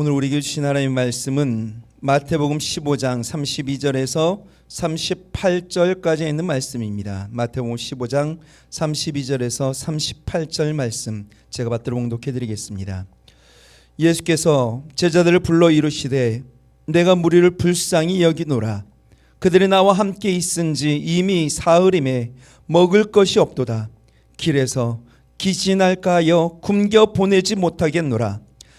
오늘 우리에게 주신 하나님의 말씀은 마태복음 15장 32절에서 38절까지 있는 말씀입니다. 마태복음 15장 32절에서 38절 말씀 제가 받들어 봉독해 드리겠습니다. 예수께서 제자들을 불러 이르시되 내가 무리를 불쌍히 여기노라 그들이 나와 함께 있은지 이미 사흘임에 먹을 것이 없도다 길에서 기진할까 하여 굶겨 보내지 못하겠노라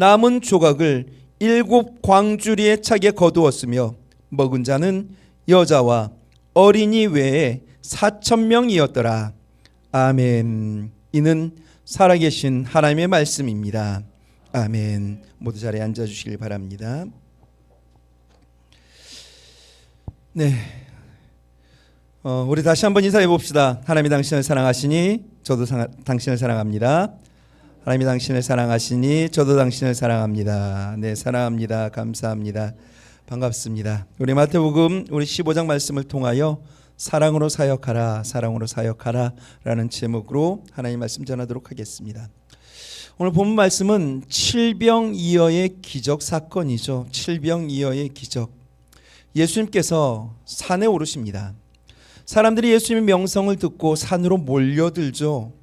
남은 조각을 일곱 광주리에 차게 거두었으며 먹은 자는 여자와 어린이 외에 사천 명이었더라. 아멘. 이는 살아계신 하나님의 말씀입니다. 아멘. 모두 자리에 앉아 주시길 바랍니다. 네. 어, 우리 다시 한번 인사해 봅시다. 하나님이 당신을 사랑하시니 저도 사, 당신을 사랑합니다. 하나님이 당신을 사랑하시니 저도 당신을 사랑합니다. 네, 사랑합니다. 감사합니다. 반갑습니다. 우리 마태복음 우리 15장 말씀을 통하여 사랑으로 사역하라, 사랑으로 사역하라 라는 제목으로 하나님 말씀 전하도록 하겠습니다. 오늘 본 말씀은 칠병이어의 기적 사건이죠. 칠병이어의 기적. 예수님께서 산에 오르십니다. 사람들이 예수님의 명성을 듣고 산으로 몰려들죠.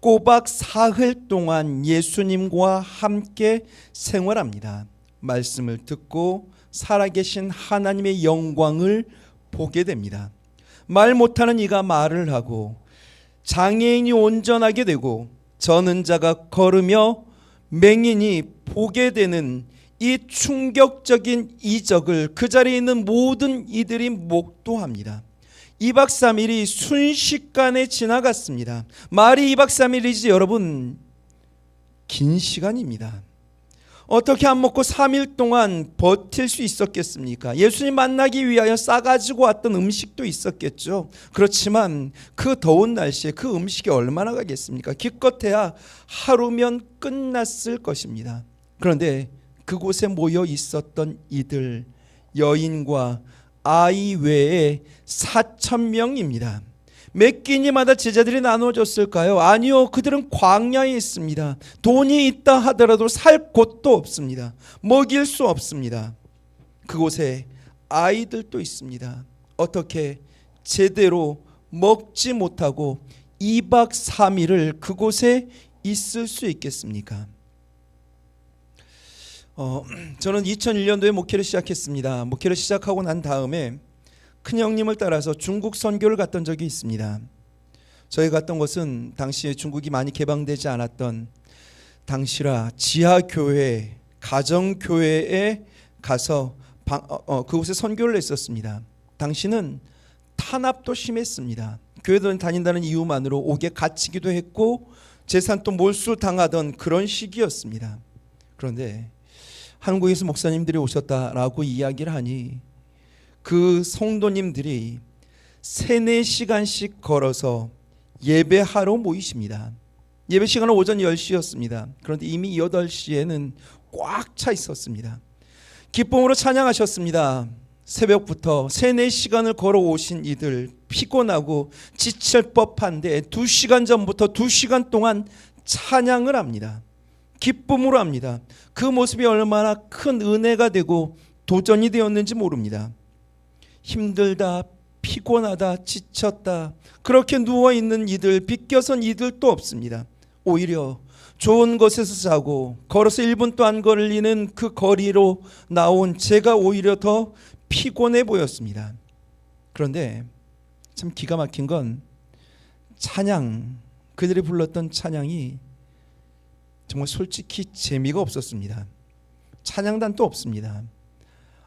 꼬박 사흘 동안 예수님과 함께 생활합니다. 말씀을 듣고 살아계신 하나님의 영광을 보게 됩니다. 말 못하는 이가 말을 하고 장애인이 온전하게 되고 저는 자가 걸으며 맹인이 보게 되는 이 충격적인 이적을 그 자리에 있는 모든 이들이 목도합니다. 2박 3일이 순식간에 지나갔습니다. 말이 2박 3일이지 여러분 긴 시간입니다. 어떻게 안 먹고 3일 동안 버틸 수 있었겠습니까? 예수님 만나기 위하여 싸가지고 왔던 음식도 있었겠죠. 그렇지만 그 더운 날씨에 그 음식이 얼마나 가겠습니까? 기껏해야 하루면 끝났을 것입니다. 그런데 그곳에 모여 있었던 이들 여인과 아이 외에 4천 명입니다. 몇 끼니마다 제자들이 나눠줬을까요? 아니요. 그들은 광야에 있습니다. 돈이 있다 하더라도 살 곳도 없습니다. 먹일 수 없습니다. 그곳에 아이들도 있습니다. 어떻게 제대로 먹지 못하고 2박 3일을 그곳에 있을 수 있겠습니까? 어, 저는 2001년도에 목회를 시작했습니다. 목회를 시작하고 난 다음에 큰 형님을 따라서 중국 선교를 갔던 적이 있습니다. 저희 갔던 곳은 당시에 중국이 많이 개방되지 않았던 당시라 지하 교회, 가정 교회에 가서 방, 어, 어, 그곳에 선교를 했었습니다. 당시는 탄압도 심했습니다. 교회들 다닌다는 이유만으로 옥에 갇히기도 했고 재산 또 몰수 당하던 그런 시기였습니다. 그런데 한국에서 목사님들이 오셨다라고 이야기를 하니 그 성도님들이 세네 시간씩 걸어서 예배하러 모이십니다. 예배 시간은 오전 10시였습니다. 그런데 이미 8시에는 꽉 차 있었습니다. 기쁨으로 찬양하셨습니다. 새벽부터 세네 시간을 걸어오신 이들 피곤하고 지칠 법한데 2시간 전부터 2시간 동안 찬양을 합니다. 기쁨으로 합니다. 그 모습이 얼마나 큰 은혜가 되고 도전이 되었는지 모릅니다. 힘들다, 피곤하다, 지쳤다. 그렇게 누워 있는 이들, 비껴선 이들도 없습니다. 오히려 좋은 곳에서 자고 걸어서 1분도 안 걸리는 그 거리로 나온 제가 오히려 더 피곤해 보였습니다. 그런데 참 기가 막힌 건 찬양 그들이 불렀던 찬양이 정말 솔직히 재미가 없었습니다. 찬양단도 없습니다.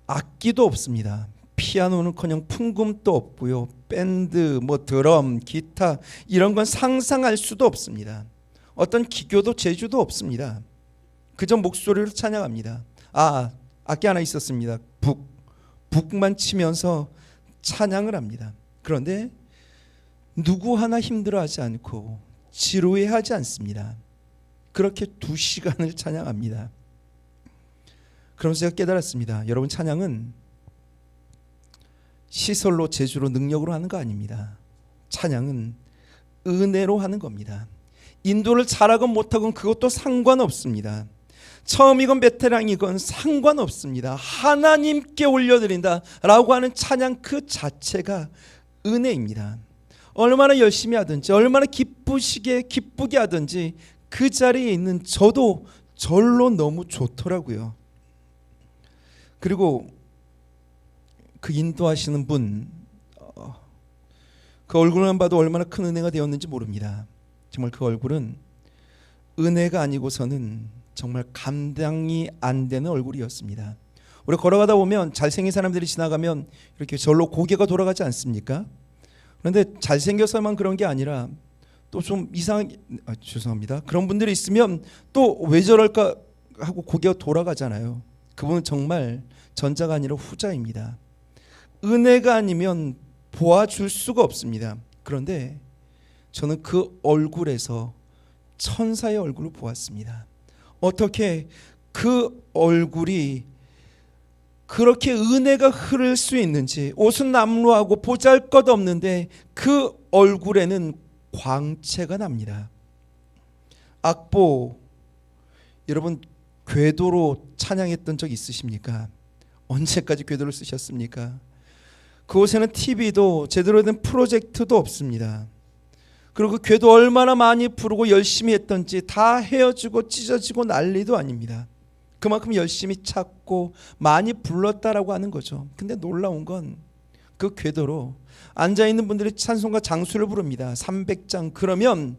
악기도 없습니다. 피아노는커녕 풍금도 없고요. 밴드, 뭐 드럼, 기타 이런 건 상상할 수도 없습니다. 어떤 기교도 재주도 없습니다. 그저 목소리로 찬양합니다. 아, 악기 하나 있었습니다. 북 북만 치면서 찬양을 합니다. 그런데 누구 하나 힘들어하지 않고 지루해하지 않습니다. 그렇게 두 시간을 찬양합니다. 그러면서 제가 깨달았습니다. 여러분 찬양은 시설로 제주로 능력으로 하는 거 아닙니다. 찬양은 은혜로 하는 겁니다. 인도를 잘하건 못하건 그것도 상관없습니다. 처음이건 베테랑이건 상관없습니다. 하나님께 올려드린다 라고 하는 찬양 그 자체가 은혜입니다. 얼마나 열심히 하든지 얼마나 기쁘시게 기쁘게 하든지 그 자리에 있는 저도 절로 너무 좋더라고요. 그리고 그 인도하시는 분, 어, 그 얼굴만 봐도 얼마나 큰 은혜가 되었는지 모릅니다. 정말 그 얼굴은 은혜가 아니고서는 정말 감당이 안 되는 얼굴이었습니다. 우리 걸어가다 보면 잘생긴 사람들이 지나가면 이렇게 절로 고개가 돌아가지 않습니까? 그런데 잘생겨서만 그런 게 아니라 또 좀 이상 아, 죄송합니다. 그런 분들이 있으면 또 왜 저럴까 하고 고개가 돌아가잖아요. 그분은 정말 전자가 아니라 후자입니다. 은혜가 아니면 보아줄 수가 없습니다. 그런데 저는 그 얼굴에서 천사의 얼굴을 보았습니다. 어떻게 그 얼굴이 그렇게 은혜가 흐를 수 있는지 옷은 남루하고 보잘 것 없는데 그 얼굴에는 광채가 납니다. 악보 여러분 궤도로 찬양했던 적 있으십니까? 언제까지 궤도를 쓰셨습니까? 그곳에는 TV도 제대로 된 프로젝트도 없습니다. 그리고 그 궤도 얼마나 많이 부르고 열심히 했던지 다 헤어지고 찢어지고 난리도 아닙니다. 그만큼 열심히 찾고 많이 불렀다라고 하는 거죠. 근데 놀라운 건 그 궤도로 앉아 있는 분들이 찬송과 장수를 부릅니다. 300장 그러면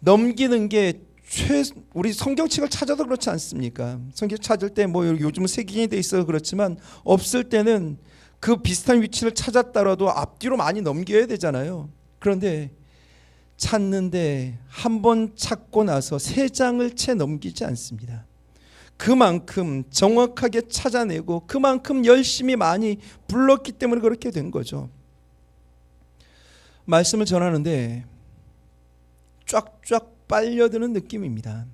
넘기는 게 최, 우리 성경책을 찾아도 그렇지 않습니까? 성경 찾을 때 뭐 요즘은 세기인이 돼 있어 그렇지만 없을 때는 그 비슷한 위치를 찾았더라도 앞뒤로 많이 넘겨야 되잖아요. 그런데 찾는데 한 번 찾고 나서 세 장을 채 넘기지 않습니다. 그만큼 정확하게 찾아내고 그만큼 열심히 많이 불렀기 때문에 그렇게 된 거죠. 말씀을 전하는데 쫙쫙 빨려드는 느낌입니다.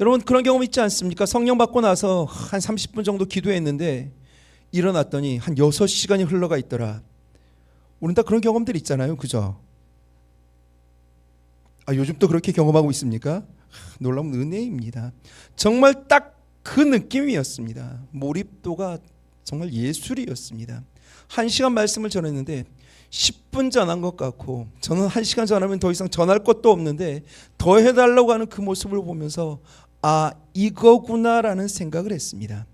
여러분 그런 경험 있지 않습니까? 성령 받고 나서 한 30분 정도 기도했는데 일어났더니 한 6시간이 흘러가 있더라. 우리는 다 그런 경험들 있잖아요. 그죠? 아, 요즘 또 그렇게 경험하고 있습니까? 하, 놀라운 은혜입니다. 정말 딱 그 느낌이었습니다. 몰입도가 정말 예술이었습니다. 한 시간 말씀을 전했는데 10분 전한 것 같고 저는 한 시간 전하면 더 이상 전할 것도 없는데 더 해달라고 하는 그 모습을 보면서 아 이거구나라는 생각을 했습니다.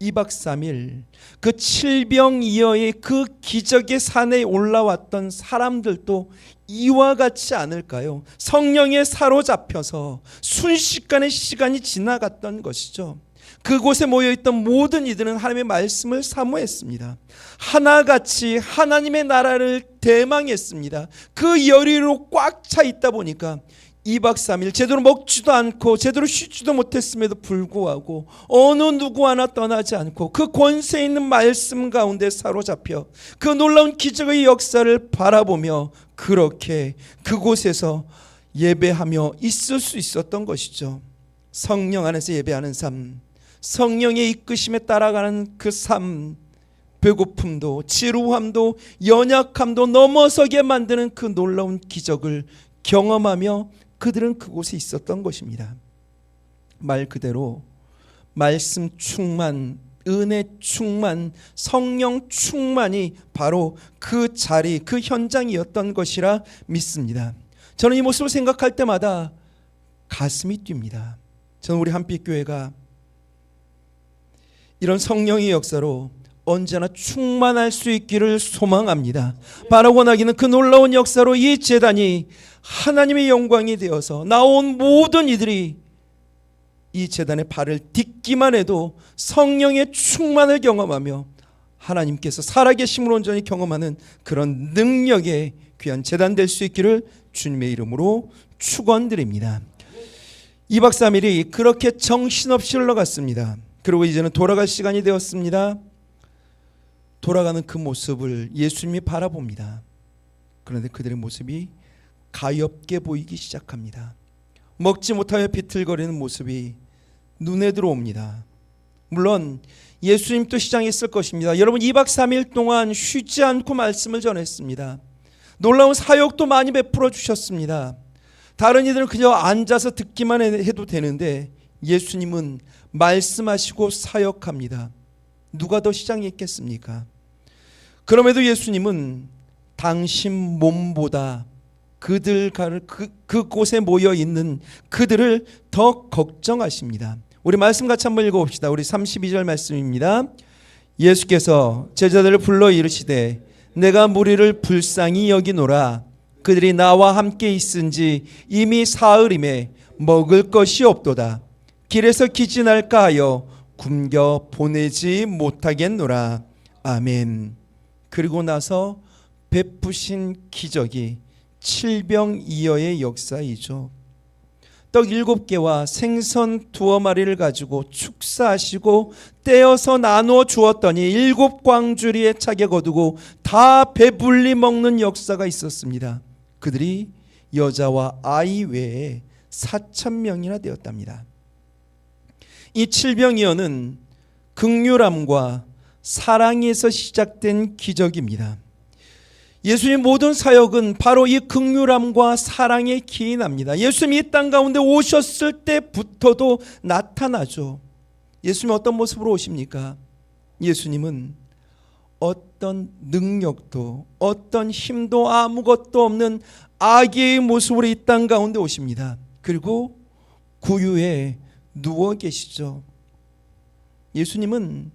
2박 3일 그 칠병이어의 그 기적의 산에 올라왔던 사람들도 이와 같지 않을까요? 성령에 사로잡혀서 순식간에 시간이 지나갔던 것이죠. 그곳에 모여 있던 모든 이들은 하나님의 말씀을 사모했습니다. 하나같이 하나님의 나라를 대망했습니다. 그 열의로 꽉 차 있다 보니까 2박 3일 제대로 먹지도 않고 제대로 쉬지도 못했음에도 불구하고 어느 누구 하나 떠나지 않고 그 권세 있는 말씀 가운데 사로잡혀 그 놀라운 기적의 역사를 바라보며 그렇게 그곳에서 예배하며 있을 수 있었던 것이죠. 성령 안에서 예배하는 삶, 성령의 이끄심에 따라가는 그 삶, 배고픔도 지루함도 연약함도 넘어서게 만드는 그 놀라운 기적을 경험하며 그들은 그곳에 있었던 것입니다. 말 그대로 말씀 충만, 은혜 충만, 성령 충만이 바로 그 자리, 그 현장이었던 것이라 믿습니다. 저는 이 모습을 생각할 때마다 가슴이 뜁니다. 저는 우리 한빛교회가 이런 성령의 역사로 언제나 충만할 수 있기를 소망합니다. 바로 원하기는 그 놀라운 역사로 이 재단이 하나님의 영광이 되어서 나온 모든 이들이 이 재단의 발을 딛기만 해도 성령의 충만을 경험하며 하나님께서 살아계심을 온전히 경험하는 그런 능력의 귀한 재단 될 수 있기를 주님의 이름으로 축원드립니다. 2박 3일이 그렇게 정신없이 흘러갔습니다. 그리고 이제는 돌아갈 시간이 되었습니다. 돌아가는 그 모습을 예수님이 바라봅니다. 그런데 그들의 모습이 가엾게 보이기 시작합니다. 먹지 못하여 비틀거리는 모습이 눈에 들어옵니다. 물론 예수님도 시장에 있을 것입니다. 여러분 2박 3일 동안 쉬지 않고 말씀을 전했습니다. 놀라운 사역도 많이 베풀어 주셨습니다. 다른 이들은 그저 앉아서 듣기만 해도 되는데 예수님은 말씀하시고 사역합니다. 누가 더 시장에 있겠습니까? 그럼에도 예수님은 당신 몸보다 그들 가를 그 그곳에 모여 있는 그들을 더 걱정하십니다. 우리 말씀 같이 한번 읽어 봅시다. 우리 32절 말씀입니다. 예수께서 제자들을 불러 이르시되 내가 무리를 불쌍히 여기노라 그들이 나와 함께 있은지 이미 사흘임에 먹을 것이 없도다 길에서 기진할까 하여 굶겨 보내지 못하겠노라 아멘 그리고 나서 베푸신 기적이 칠병이어의 역사이죠 떡 일곱 개와 생선 두어 마리를 가지고 축사하시고 떼어서 나누어 주었더니 일곱 광주리에 차게 거두고 다 배불리 먹는 역사가 있었습니다. 그들이 여자와 아이 외에 사천 명이나 되었답니다. 이 칠병이어는 극률함과 사랑에서 시작된 기적입니다. 예수님 모든 사역은 바로 이 극률함과 사랑에 기인합니다. 예수님이 이 땅 가운데 오셨을 때부터도 나타나죠. 예수님이 어떤 모습으로 오십니까? 예수님은 어떤 능력도 어떤 힘도 아무것도 없는 아기의 모습으로 이 땅 가운데 오십니다. 그리고 구유에 누워 계시죠. 예수님은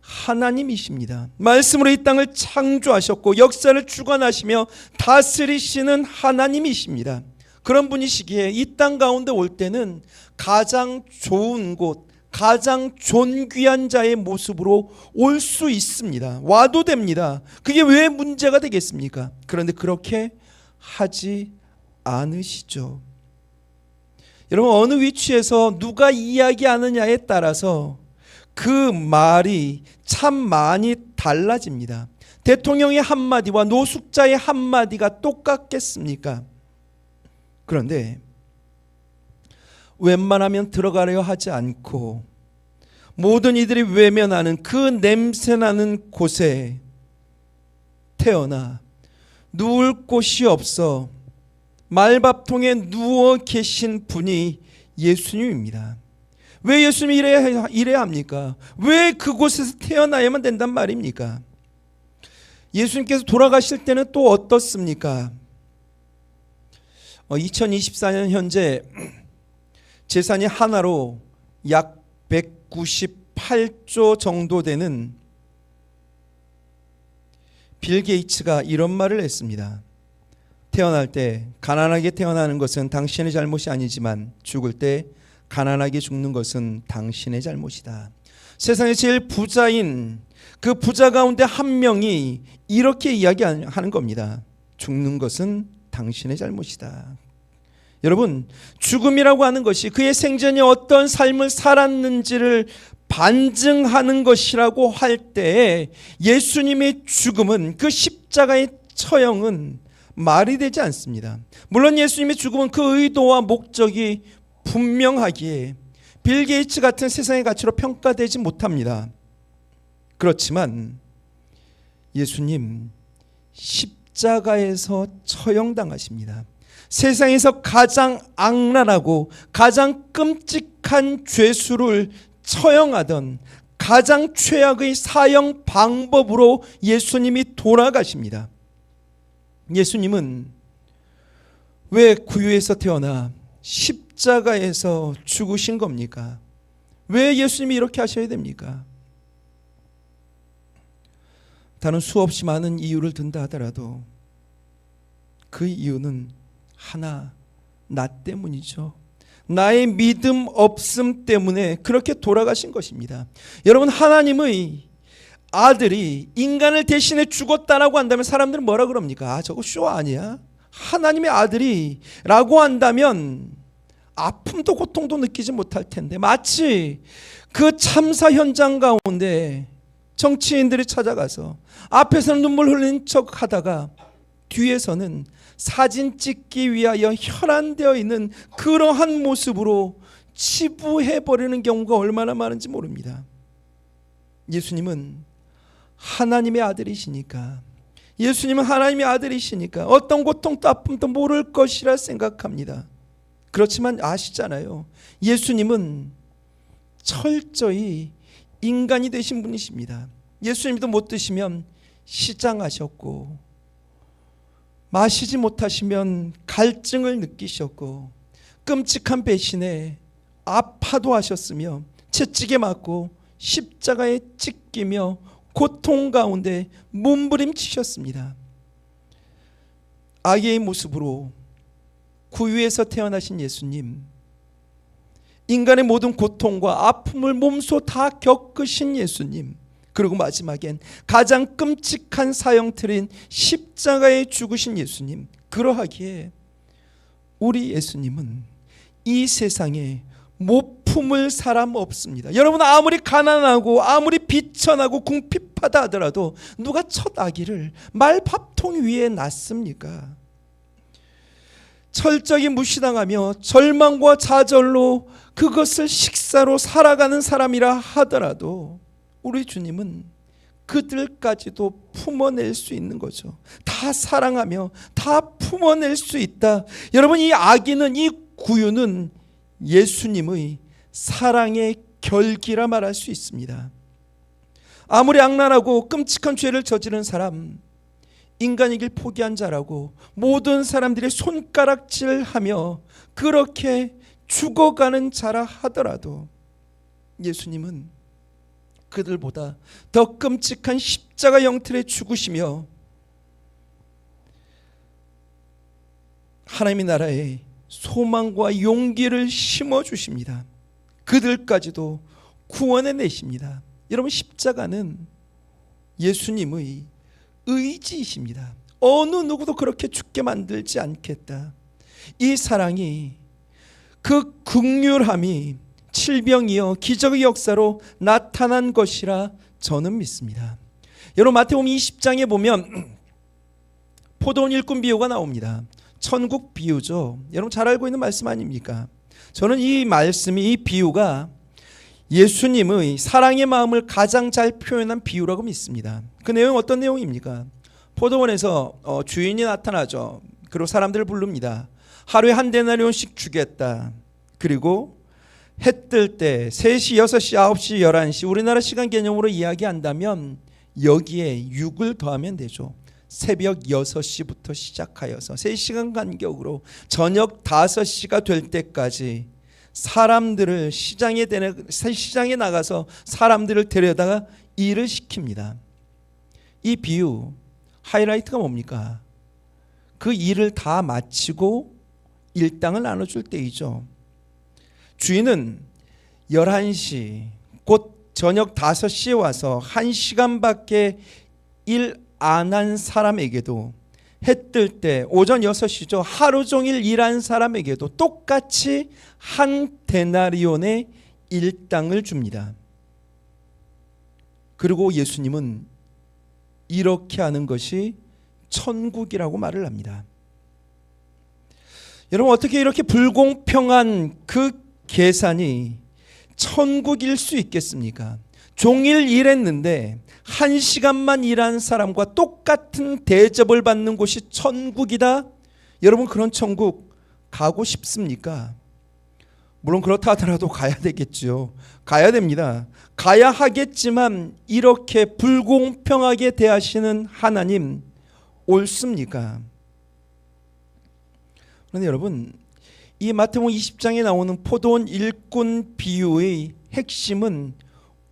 하나님이십니다. 말씀으로 이 땅을 창조하셨고 역사를 주관하시며 다스리시는 하나님이십니다. 그런 분이시기에 이 땅 가운데 올 때는 가장 좋은 곳, 가장 존귀한 자의 모습으로 올 수 있습니다. 와도 됩니다. 그게 왜 문제가 되겠습니까? 그런데 그렇게 하지 않으시죠. 여러분 어느 위치에서 누가 이야기하느냐에 따라서 그 말이 참 많이 달라집니다. 대통령의 한마디와 노숙자의 한마디가 똑같겠습니까? 그런데 웬만하면 들어가려 하지 않고 모든 이들이 외면하는 그 냄새나는 곳에 태어나 누울 곳이 없어 말밥통에 누워 계신 분이 예수님입니다. 왜 예수님이 이래야, 이래야 합니까? 왜 그곳에서 태어나야만 된단 말입니까? 예수님께서 돌아가실 때는 또 어떻습니까? 어, 2024년 현재 재산이 하나로 약 198조 정도 되는 빌 게이츠가 이런 말을 했습니다. 태어날 때 가난하게 태어나는 것은 당신의 잘못이 아니지만 죽을 때 가난하게 죽는 것은 당신의 잘못이다. 세상에 제일 부자인 그 부자 가운데 한 명이 이렇게 이야기하는 겁니다. 죽는 것은 당신의 잘못이다. 여러분, 죽음이라고 하는 것이 그의 생전에 어떤 삶을 살았는지를 반증하는 것이라고 할때 예수님의 죽음은 그 십자가의 처형은 말이 되지 않습니다. 물론 예수님의 죽음은 그 의도와 목적이 분명하기에 빌 게이츠 같은 세상의 가치로 평가되지 못합니다. 그렇지만 예수님 십자가에서 처형당하십니다. 세상에서 가장 악랄하고 가장 끔찍한 죄수를 처형하던 가장 최악의 사형 방법으로 예수님이 돌아가십니다. 예수님은 왜 구유에서 태어나 십자가에서 죽으신 겁니까? 왜 예수님이 이렇게 하셔야 됩니까? 다른 수없이 많은 이유를 든다 하더라도 그 이유는 하나, 나 때문이죠. 나의 믿음 없음 때문에 그렇게 돌아가신 것입니다. 여러분, 하나님의 아들이 인간을 대신해 죽었다라고 한다면 사람들은 뭐라 그럽니까? 아, 저거 쇼 아니야? 하나님의 아들이 라고 한다면 아픔도 고통도 느끼지 못할 텐데 마치 그 참사 현장 가운데 정치인들이 찾아가서 앞에서는 눈물 흘리는 척 하다가 뒤에서는 사진 찍기 위하여 혈안되어 있는 그러한 모습으로 치부해 버리는 경우가 얼마나 많은지 모릅니다. 예수님은 하나님의 아들이시니까 예수님은 하나님의 아들이시니까 어떤 고통도 아픔도 모를 것이라 생각합니다. 그렇지만 아시잖아요. 예수님은 철저히 인간이 되신 분이십니다. 예수님도 못 드시면 시장하셨고 마시지 못하시면 갈증을 느끼셨고 끔찍한 배신에 아파도 하셨으며 채찍에 맞고 십자가에 찢기며 고통 가운데 몸부림치셨습니다. 아기의 모습으로 구유에서 태어나신 예수님 인간의 모든 고통과 아픔을 몸소 다 겪으신 예수님 그리고 마지막엔 가장 끔찍한 사형틀인 십자가에 죽으신 예수님 그러하기에 우리 예수님은 이 세상에 못 품을 사람 없습니다. 여러분 아무리 가난하고 아무리 비천하고 궁핍하다 하더라도 누가 첫 아기를 말밥통 위에 낳습니까? 철저히 무시당하며 절망과 좌절로 그것을 식사로 살아가는 사람이라 하더라도 우리 주님은 그들까지도 품어낼 수 있는 거죠. 다 사랑하며 다 품어낼 수 있다. 여러분 이 아기는 이 구유는 예수님의 사랑의 결기라 말할 수 있습니다. 아무리 악랄하고 끔찍한 죄를 저지른 사람, 인간이길 포기한 자라고 모든 사람들이 손가락질하며 그렇게 죽어가는 자라 하더라도 예수님은 그들보다 더 끔찍한 십자가 형틀에 죽으시며 하나님의 나라에 소망과 용기를 심어 주십니다. 그들까지도 구원해 내십니다. 여러분 십자가는 예수님의 의지이십니다. 어느 누구도 그렇게 죽게 만들지 않겠다. 이 사랑이 그 극률함이 칠병이여 기적의 역사로 나타난 것이라 저는 믿습니다. 여러분 마태복음 20장에 보면 포도원 일꾼 비유가 나옵니다. 천국 비유죠. 여러분 잘 알고 있는 말씀 아닙니까? 저는 이 말씀이 이 비유가 예수님의 사랑의 마음을 가장 잘 표현한 비유라고 믿습니다. 그 내용 어떤 내용입니까? 포도원에서 어, 주인이 나타나죠. 그리고 사람들을 부릅니다. 하루에 한 데나리온씩 주겠다. 그리고 해 뜰 때 3시, 6시, 9시, 11시 우리나라 시간 개념으로 이야기한다면 여기에 6을 더하면 되죠. 새벽 6시부터 시작하여서 3시간 간격으로 저녁 5시가 될 때까지 사람들을 시장에 데려, 시장에 나가서 사람들을 데려다가 일을 시킵니다. 이 비유 하이라이트가 뭡니까? 그 일을 다 마치고 일당을 나눠 줄 때이죠. 주인은 11시 곧 저녁 5시에 와서 1시간밖에 일 안 한 사람에게도 해 뜰 때 오전 6시죠. 하루 종일 일한 사람에게도 똑같이 한 데나리온의 일당을 줍니다. 그리고 예수님은 이렇게 하는 것이 천국이라고 말을 합니다. 여러분 어떻게 이렇게 불공평한 그 계산이 천국일 수 있겠습니까? 종일 일했는데 한 시간만 일한 사람과 똑같은 대접을 받는 곳이 천국이다. 여러분 그런 천국 가고 싶습니까? 물론 그렇다 하더라도 가야 되겠죠. 가야 됩니다. 가야 하겠지만 이렇게 불공평하게 대하시는 하나님 옳습니까? 그런데 여러분 이 마태복음 20장에 나오는 포도원 일꾼 비유의 핵심은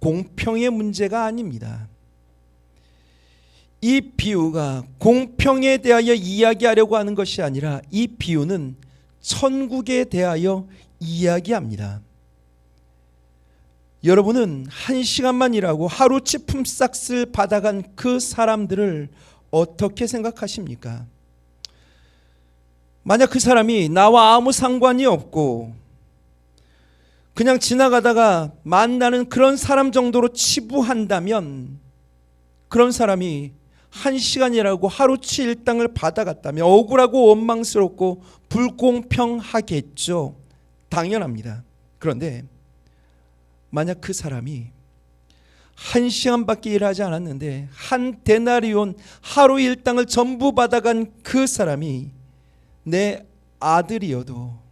공평의 문제가 아닙니다. 이 비유가 공평에 대하여 이야기하려고 하는 것이 아니라 이 비유는 천국에 대하여 이야기합니다. 여러분은 한 시간만 일하고 하루치 품삯을 받아간 그 사람들을 어떻게 생각하십니까? 만약 그 사람이 나와 아무 상관이 없고 그냥 지나가다가 만나는 그런 사람 정도로 치부한다면 그런 사람이 한 시간이라고 하루치 일당을 받아갔다면 억울하고 원망스럽고 불공평하겠죠. 당연합니다. 그런데 만약 그 사람이 한 시간밖에 일하지 않았는데 한 데나리온 하루 일당을 전부 받아간 그 사람이 내 아들이어도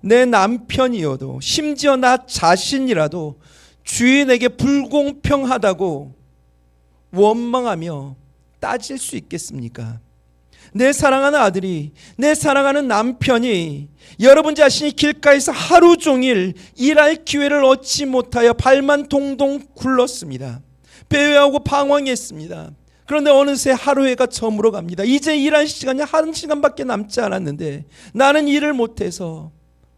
내 남편이어도 심지어 나 자신이라도 주인에게 불공평하다고 원망하며 따질 수 있겠습니까? 내 사랑하는 아들이, 내 사랑하는 남편이 여러분 자신이 길가에서 하루 종일 일할 기회를 얻지 못하여 발만 동동 굴렀습니다. 배회하고 방황했습니다. 그런데 어느새 하루해가 저물어 갑니다. 이제 일할 시간이 한 시간밖에 남지 않았는데 나는 일을 못해서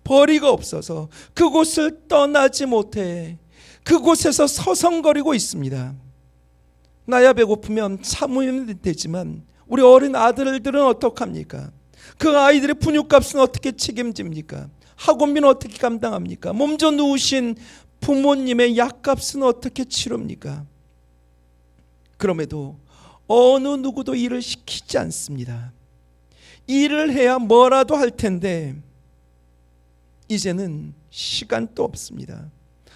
벌이가 없어서 그곳을 떠나지 못해 그곳에서 서성거리고 있습니다. 나야 배고프면 참으면 되지만 우리 어린 아들들은 어떡합니까? 그 아이들의 분유값은 어떻게 책임집니까? 학원비는 어떻게 감당합니까? 몸져 누우신 부모님의 약값은 어떻게 치릅니까? 그럼에도 어느 누구도 일을 시키지 않습니다. 일을 해야 뭐라도 할 텐데 이제는 시간도 없습니다.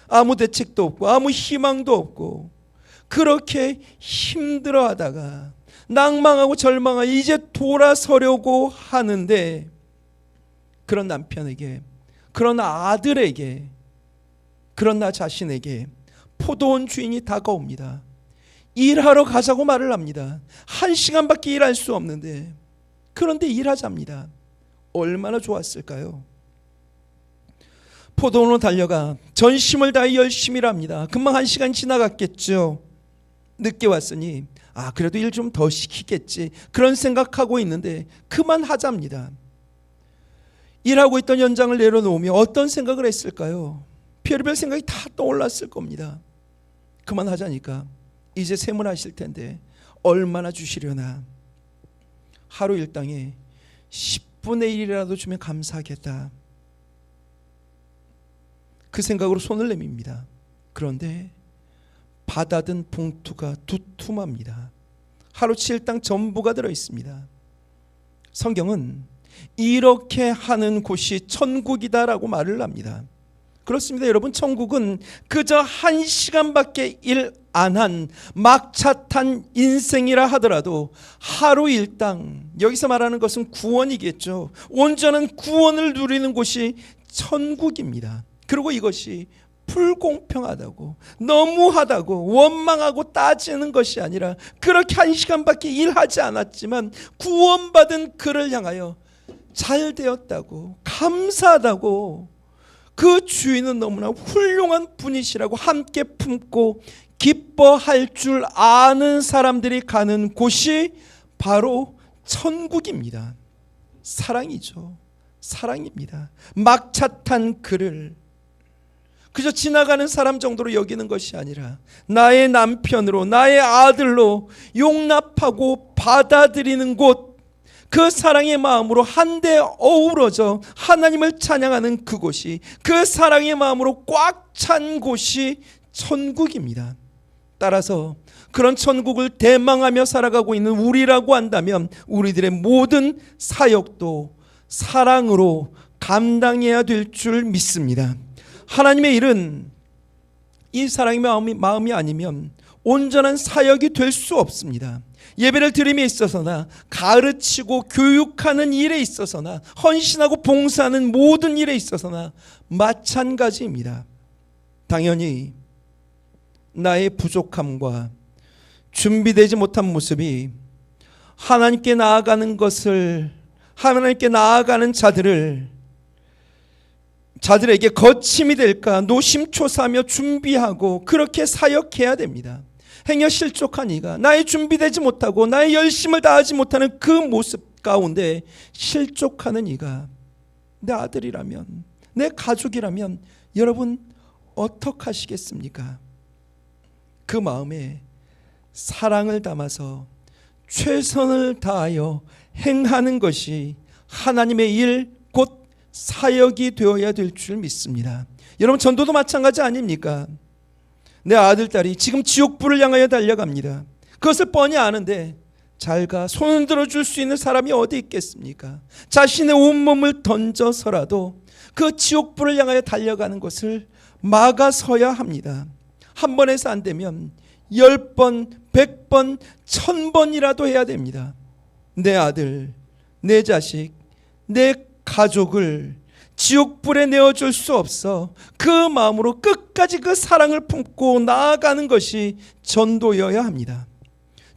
아무 대책도 없고 아무 희망도 없고 그렇게 힘들어 하다가 낭망하고 절망하고 이제 돌아서려고 하는데 그런 남편에게 그런 아들에게 그런 나 자신에게 포도원 주인이 다가옵니다. 일하러 가자고 말을 합니다. 한 시간밖에 일할 수 없는데 그런데 일하자입니다. 얼마나 좋았을까요? 포도원으로 달려가 전심을 다해 열심히 일합니다. 금방 한 시간 지나갔겠죠. 늦게 왔으니 아 그래도 일 좀 더 시키겠지 그런 생각하고 있는데 그만 하자입니다. 일하고 있던 연장을 내려놓으며 어떤 생각을 했을까요? 별별 생각이 다 떠올랐을 겁니다. 그만 하자니까 이제 세문하실 텐데 얼마나 주시려나 하루 일당에 10분의 1이라도 주면 감사하겠다. 그 생각으로 손을 내밉니다. 그런데 받아든 봉투가 두툼합니다. 하루치 일당 전부가 들어 있습니다. 성경은 이렇게 하는 곳이 천국이다라고 말을 합니다. 그렇습니다. 여러분 천국은 그저 한 시간밖에 일 안 한 막차 탄 인생이라 하더라도 하루 일당 여기서 말하는 것은 구원이겠죠. 온전한 구원을 누리는 곳이 천국입니다. 그리고 이것이 불공평하다고 너무하다고 원망하고 따지는 것이 아니라 그렇게 한 시간밖에 일하지 않았지만 구원받은 그를 향하여 잘 되었다고 감사하다고 그 주인은 너무나 훌륭한 분이시라고 함께 품고 기뻐할 줄 아는 사람들이 가는 곳이 바로 천국입니다. 사랑이죠. 사랑입니다. 막차 탄 그를 그저 지나가는 사람 정도로 여기는 것이 아니라 나의 남편으로 나의 아들로 용납하고 받아들이는 곳 그 사랑의 마음으로 한데 어우러져 하나님을 찬양하는 그곳이 그 사랑의 마음으로 꽉 찬 곳이 천국입니다. 따라서 그런 천국을 대망하며 살아가고 있는 우리라고 한다면 우리들의 모든 사역도 사랑으로 감당해야 될 줄 믿습니다. 하나님의 일은 이 사랑의 마음이, 마음이 아니면 온전한 사역이 될 수 없습니다. 예배를 드림에 있어서나 가르치고 교육하는 일에 있어서나 헌신하고 봉사하는 모든 일에 있어서나 마찬가지입니다. 당연히 나의 부족함과 준비되지 못한 모습이 하나님께 나아가는 것을 하나님께 나아가는 자들을 자들에게 거침이 될까 노심초사하며 준비하고 그렇게 사역해야 됩니다. 행여 실족한 이가 나의 준비되지 못하고 나의 열심을 다하지 못하는 그 모습 가운데 실족하는 이가 내 아들이라면 내 가족이라면 여러분 어떡하시겠습니까? 그 마음에 사랑을 담아서 최선을 다하여 행하는 것이 하나님의 일, 곧 사역이 되어야 될 줄 믿습니다. 여러분 전도도 마찬가지 아닙니까? 내 아들 딸이 지금 지옥불을 향하여 달려갑니다. 그것을 뻔히 아는데 잘가 손을 들어줄 수 있는 사람이 어디 있겠습니까? 자신의 온몸을 던져서라도 그 지옥불을 향하여 달려가는 것을 막아서야 합니다. 한 번에서 안 되면 열 번, 백 번, 천 번이라도 해야 됩니다. 내 아들, 내 자식, 내 가족을 지옥불에 내어줄 수 없어 그 마음으로 끝까지 그 사랑을 품고 나아가는 것이 전도여야 합니다.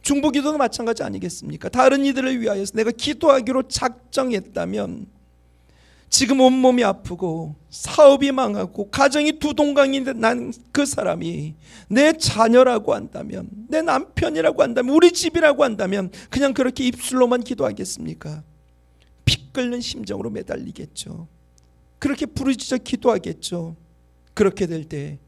중보기도도 마찬가지 아니겠습니까? 다른 이들을 위하여서 내가 기도하기로 작정했다면 지금 온몸이 아프고 사업이 망하고 가정이 두 동강이 난 그 사람이 내 자녀라고 한다면 내 남편이라고 한다면 우리 집이라고 한다면 그냥 그렇게 입술로만 기도하겠습니까? 피 끓는 심정으로 매달리겠죠. 그렇게 부르짖어 기도하겠죠. 그렇게 될 때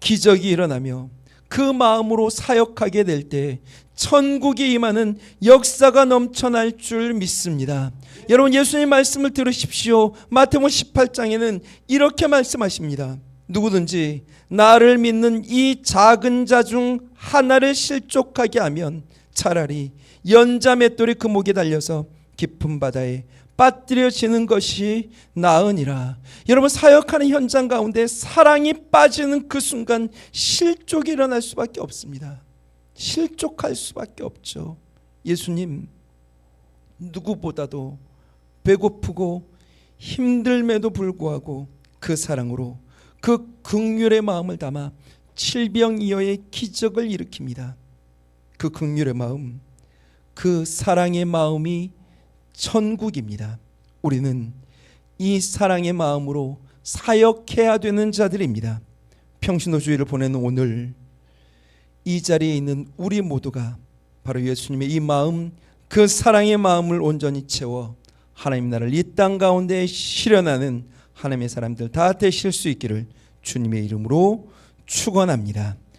기적이 일어나며 그 마음으로 사역하게 될 때 천국이 임하는 역사가 넘쳐날 줄 믿습니다. 여러분 예수님 말씀을 들으십시오. 마태복음 18장에는 이렇게 말씀하십니다. 누구든지 나를 믿는 이 작은 자 중 하나를 실족하게 하면 차라리 연자 맷돌이 그 목에 달려서 깊은 바다에 빠뜨려지는 것이 나으니라. 여러분 사역하는 현장 가운데 사랑이 빠지는 그 순간 실족이 일어날 수밖에 없습니다. 실족할 수밖에 없죠. 예수님 누구보다도 배고프고 힘들매도 불구하고 그 사랑으로 그 극률의 마음을 담아 칠병이어의 기적을 일으킵니다. 그 극률의 마음, 그 사랑의 마음이 천국입니다. 우리는 이 사랑의 마음으로 사역해야 되는 자들입니다. 평신도주의를 보내는 오늘 이 자리에 있는 우리 모두가 바로 예수님의 이 마음, 그 사랑의 마음을 온전히 채워 하나님 나라를 이 땅 가운데 실현하는 하나님의 사람들 다 되실 수 있기를 주님의 이름으로 축원합니다.